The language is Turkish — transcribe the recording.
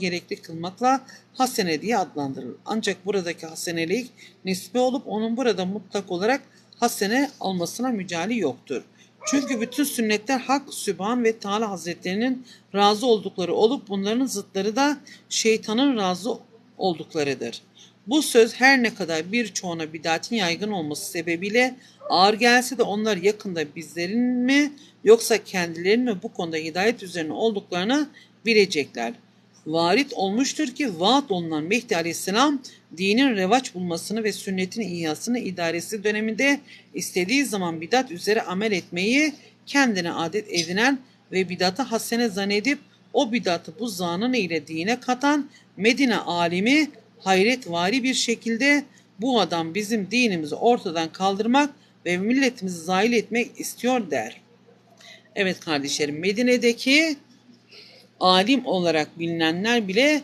gerekli kılmakla hasene diye adlandırılır. Ancak buradaki hasenelik nisbi olup onun burada mutlak olarak hasene almasına mücali yoktur. Çünkü bütün sünnetler Hak, Sübhan ve Teala Hazretlerinin razı oldukları olup bunların zıtları da şeytanın razı olduklarıdır. Bu söz her ne kadar birçoğuna bidatin yaygın olması sebebiyle ağır gelse de onlar yakında bizlerin mi yoksa kendilerinin mi bu konuda hidayet üzerine olduklarını bilecekler. Varit olmuştur ki vaat olunan Mehdi Aleyhisselam dinin revaç bulmasını ve sünnetin ihyasını idaresi döneminde istediği zaman bidat üzere amel etmeyi kendine adet edinen ve bidatı hasene zannedip o bidatı bu zanın ile dine katan Medine alimi hayretvari bir şekilde bu adam bizim dinimizi ortadan kaldırmak ve milletimizi zahil etmek istiyor der. Evet kardeşlerim Medine'deki alim olarak bilinenler bile